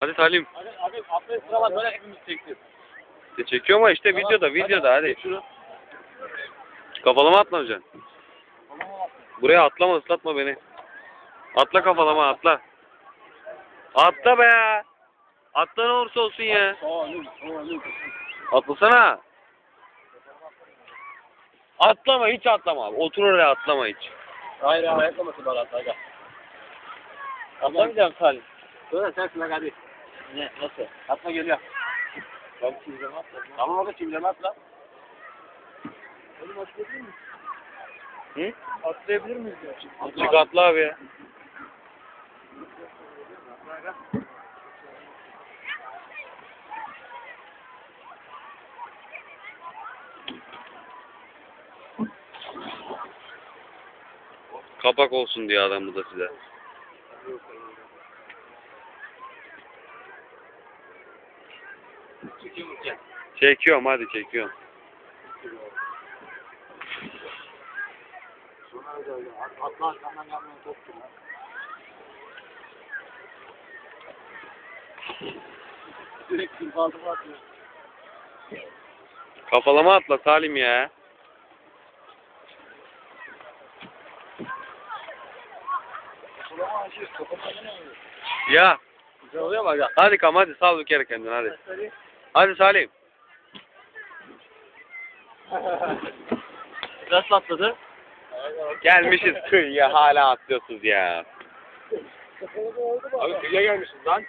Hadi Salim. Abi, abi atlayıp sıralar böyle hepimiz çekti. De çekiyor ama işte videoda videoda hadi. Şunu. Kafalama atlamayacaksın. Buraya atlama ıslatma beni. Atla kafalama atla. Atla be. Atla ne olursa olsun ya. Atlasana. Atlama hiç atlama abi. Otur oraya atlama hiç. Hayır hayır ayaklamasın bana atla. Atlamayacağım Salim. Söyle sen şuna hadi. Ne? Nasıl? Atla geliyor. Ben çimdirme atla. Tamam orada çimdirme atla. Oğlum atlayabilir miyiz? Hı? Atlayabilir miyiz ya? Çık atla abi ya. Kapak olsun diye adam bu da size. Çekiyorum hadi çekiyorum. Atla arkamdan yanmaya topçu lan. Direkt kırbaltıma atıyor. Kafalama atla Salim ya. Ne oluyor? Ya Güzel oluyor mu aga? hadi kam hadi sal bir kere kendini hadi. Hadi Salim. Nasıl atladı? Gelmişiz kıyıya hala atlıyorsunuz ya. Abi kıyıya gelmişiz lan.